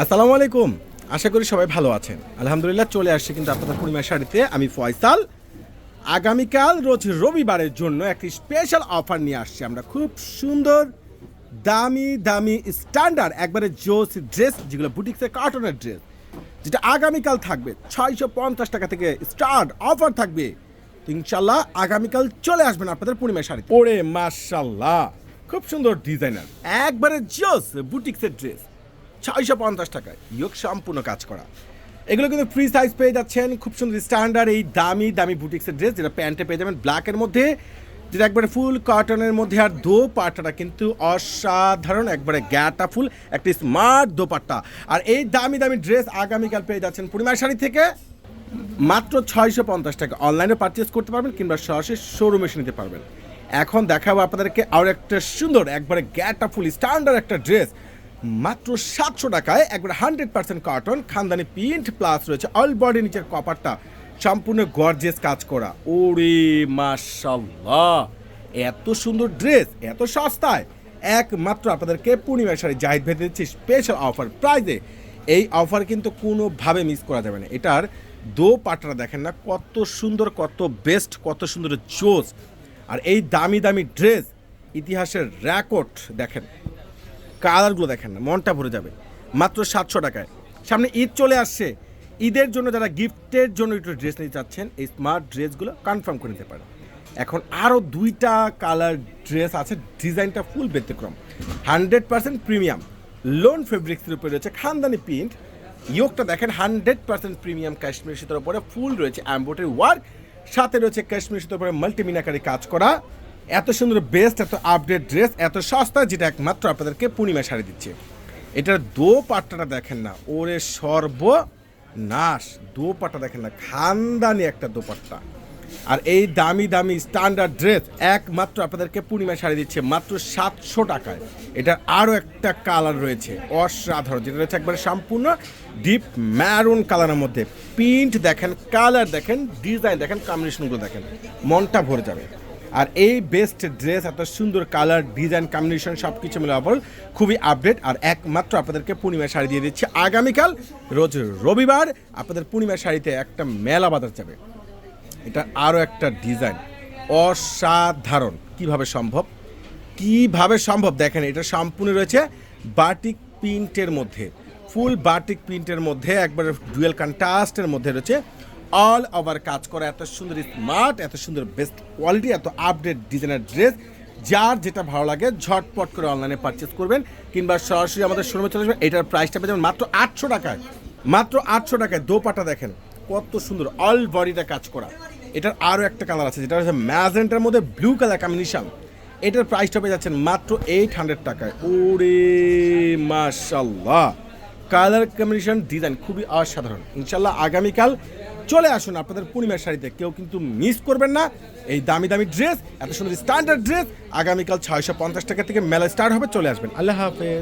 আসসালামু আলাইকুম। আশা করি সবাই ভালো আছেন। আলহামদুলিল্লাহ চলে আসছে কিন্তু আপনাদের পূর্ণিমা শাড়িতে। আমি ফয়সাল। আগামীকাল রোজ রবিবারের জন্য একটি স্পেশাল অফার নিয়ে আসছি আমরা। খুব সুন্দর দামি দামি স্ট্যান্ডার্ড একবারে জোস ড্রেস যেগুলো বুটিক্সের কার্টনের ড্রেস যেটা আগামীকাল থাকবে। ছয়শো পঞ্চাশ টাকা থেকে স্টার্ট অফার থাকবে। তো ইনশাল্লাহ আগামীকাল চলে আসবেন আপনাদের পূর্ণিমা শাড়ি পরে মার্শাল্লাহ খুব সুন্দর ডিজাইনার একবারে জোস বুটিক্সের ড্রেস ছয়শো পঞ্চাশ টাকায়। ইয়োগ, সম্পূর্ণ কাজ করা। এগুলো কিন্তু ফ্রি সাইজ পেয়ে যাচ্ছেন। খুব সুন্দর স্ট্যান্ডার্ড এই দামি দামি বুটিক্সের ড্রেস যেটা প্যান্টে পেয়ে যাবেন। ব্ল্যাকের মধ্যে, যেটা একবারে ফুল কটনের মধ্যে আর দো পাট্টাটা কিন্তু অসাধারণ। একবারে গ্যাটা ফুল একটি স্মার্ট দোপাট্টা। আর এই দামি দামি ড্রেস আগামীকাল পেয়ে যাচ্ছেন পূর্ণিমা শাড়ি থেকে মাত্র ছয়শো পঞ্চাশ টাকা। অনলাইনে পারচেস করতে পারবেন কিংবা সরাসরি শোরুমে এসে নিতে পারবেন। এখন দেখাবো আপনাদেরকে আরও একটা সুন্দর, একবারে গ্যাটা ফুল স্ট্যান্ডার্ড একটা ড্রেস মাত্র সাতশো টাকায় একবারে হান্ড্রেড পার্সেন্ট কটন খানদানি প্রিন্ট প্লাস রয়েছে অল বডি নিচের কপারটা সম্পূর্ণ গর্জেস কাজ করা। ওরে মাশাল্লাহ এত সুন্দর ড্রেস এত সস্তায়। একমাত্র আপনাদেরকে পূর্ণিমা শাড়ি জাহিদ ভেদে দিচ্ছি স্পেশাল অফার প্রাইজে এই অফার কিন্তু কোনোভাবে মিস করা যাবে না। এটার দো পাটরা দেখেন না, কত সুন্দর, কত বেস্ট কত সুন্দর জোস আর এই দামি দামি ড্রেস ইতিহাসের রেকর্ড দেখেন। কালারগুলো দেখেন না, মনটা ভরে যাবে। মাত্র সাতশো টাকায়। সামনে ঈদ চলে আসছে। ঈদের জন্য যারা গিফটের জন্য একটু ড্রেস নিতে চাচ্ছেন, এই স্মার্ট ড্রেসগুলো কনফার্ম করে নিতে পারেন। এখন আরও দুইটা কালার ড্রেস আছে ডিজাইনটা ফুল ব্যতিক্রম। হান্ড্রেড পার্সেন্ট প্রিমিয়াম লোন ফেব্রিক্সের উপরে রয়েছে খানদানি প্রিন্ট ইয়োগটা দেখেন হান্ড্রেড পার্সেন্ট প্রিমিয়াম কাশ্মীর সুতোর উপরে ফুল রয়েছে অ্যাম্বোটারি ওয়ার্ক সাথে রয়েছে কাশ্মীর সুতোর উপরে মাল্টিমিনাকারি কাজ করা। এত সুন্দর বেস্ট, এত আপডেট ড্রেস এত সস্তা, যেটা একমাত্র আপনাদেরকে পূর্ণিমা শাড়ি দিচ্ছে। এটার দো পাট্টাটা দেখেন না, ওরে সর্বনাশ দো পাট্টা দেখেন না, খানদানি একটা দোপাট্টা। আর এই দামি দামি স্ট্যান্ডার্ড ড্রেস একমাত্র আপনাদেরকে পূর্ণিমা শাড়ি দিচ্ছে, মাত্র সাতশো টাকায়। এটার আরও একটা কালার রয়েছে, অসাধারণ, যেটা রয়েছে একবারে সম্পূর্ণ ডিপ ম্যারুন কালারের মধ্যে। প্রিন্ট দেখেন কালার দেখেন ডিজাইন দেখেন কম্বিনেশনগুলো দেখেন, মনটা ভরে যাবে। আর এই বেস্ট ড্রেস এত সুন্দর কালার ডিজাইন কম্বিনেশন সব কিছু মিলে আবার খুবই আপডেট আর একমাত্র আপনাদেরকে পূর্ণিমা শাড়ি দিয়ে দিচ্ছে। আগামীকাল, রোজ রবিবার, আপনাদের পূর্ণিমা শাড়িতে একটা মেলা বাজার যাবে। এটা আরও একটা ডিজাইন অসাধারণ। কীভাবে সম্ভব? কীভাবে সম্ভব? দেখেন, এটা সম্পূর্ণ রয়েছে বাটিক প্রিন্টের মধ্যে। ফুল বাটিক প্রিন্টের মধ্যে, একবার ডুয়েল কন্ট্রাস্টের মধ্যে রয়েছে। অল ওভার কাজ করা, এত সুন্দর স্মার্ট এত সুন্দর বেস্ট কোয়ালিটি এত আপডেট ডিজাইনের ড্রেস যার যেটা ভালো লাগে, ঝটপট করে অনলাইনে পারচেস করবেন। কিংবা সরাসরি আমাদের শোরুমে চলে আসবেন, এটার প্রাইসটা পেয়ে মাত্র আটশো টাকায়। মাত্র আটশো টাকায় দোপাটা দেখেন, কত সুন্দর অল বডিটা কাজ করা। এটার আরও একটা কালার আছে, যেটা হচ্ছে ম্যাজেন্টার মধ্যে ব্লু কালার কম্বিনেশন এটার প্রাইসটা পেয়ে যাচ্ছেন মাত্র এইট হান্ড্রেড টাকায়। ওরে মাশাল্লাহ কালার কম্বিনেশন ডিজাইন খুবই অসাধারণ। ইনশাল্লাহ আগামীকাল চলে আসুন আপনাদের পূর্ণিমার শাড়িতে। কেউ কিন্তু মিস করবেন না। এই দামি দামি ড্রেস এত সুন্দর স্ট্যান্ডার্ড ড্রেস আগামীকাল ছয়শো পঞ্চাশ টাকা থেকে মেলা স্টার্ট হবে, চলে আসবেন। আল্লাহ হাফেজ।